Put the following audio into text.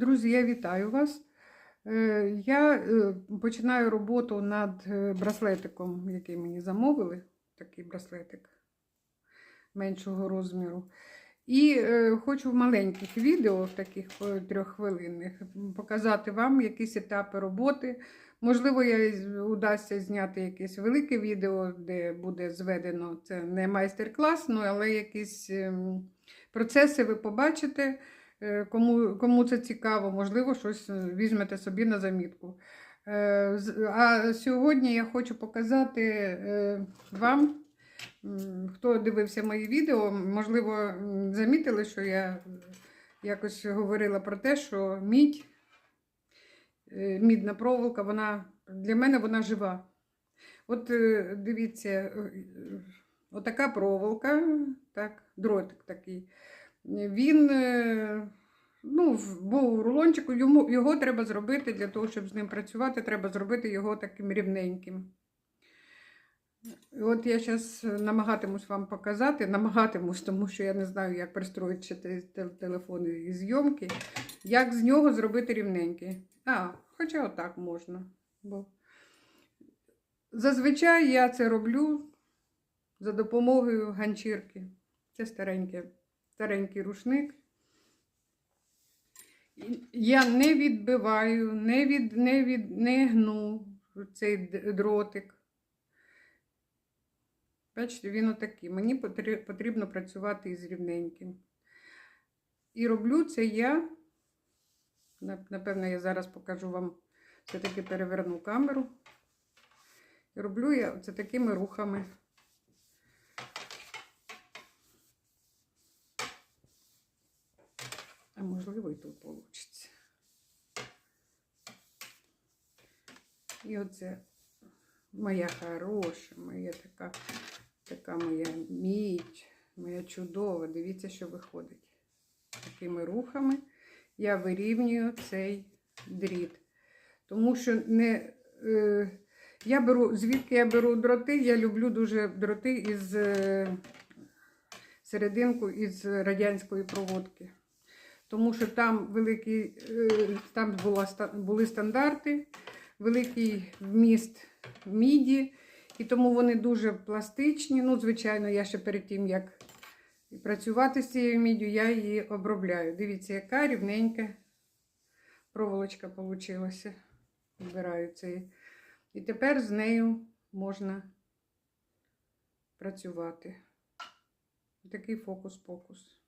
Друзі, я вітаю вас. Е, Я е, починаю роботу над е, браслетиком, який мені замовили. Такий браслетик меншого розміру. І хочу в маленьких відео, в таких трьоххвилинних, показати вам якісь етапи роботи. Можливо, я удасться зняти якесь велике відео, де буде зведено це не майстер-клас, ну, але якісь ем, процеси ви побачите. Е, Кому, кому це цікаво, можливо, щось е, візьмете собі на замітку. Е, А сьогодні я хочу показати вам, хто дивився мої відео, можливо, замітили, що я якось говорила про те, що мідь, мідна проволока, вона для мене вона жива. От дивіться, отака проволока, так, дротик такий. Він е, ну, був рулончику, йому, його треба зробити для того, щоб з ним працювати, треба зробити його таким рівненьким. І От я зараз намагатимусь вам показати, намагатимусь, тому що я не знаю, як пристроїти телефон і зйомки, як з нього зробити рівненький. А, хоча отак можна. Бо... Зазвичай я це роблю за допомогою ганчірки. Це стареньке, старенький рушник. Я не відбиваю, не, від, не, від, не гну цей дротик. Бачите, він отакий. Мені потрібно працювати із рівненьким. І роблю це я. Напевно, я зараз покажу вам, все-таки переверну камеру. І роблю я це такими рухами. А можливо, і тут вийде. І оце моя хороша, моя така, така моя мідь, моя чудова. Дивіться, що виходить. Такими рухами я вирівнюю цей дріт. Тому що не. Е, я беру, звідки я беру дроти, я люблю дуже дроти із е, серединку із радянської проводки. Тому що там великий, е, там була, були стандарти, великий вміст в міді, і тому вони дуже пластичні. Ну, звичайно, я ще перед тим, як працювати з цією міддю, я її обробляю. Дивіться, яка рівненька проволочка вийшла. Вибираю цей. І тепер з нею можна працювати. Такий фокус-покус.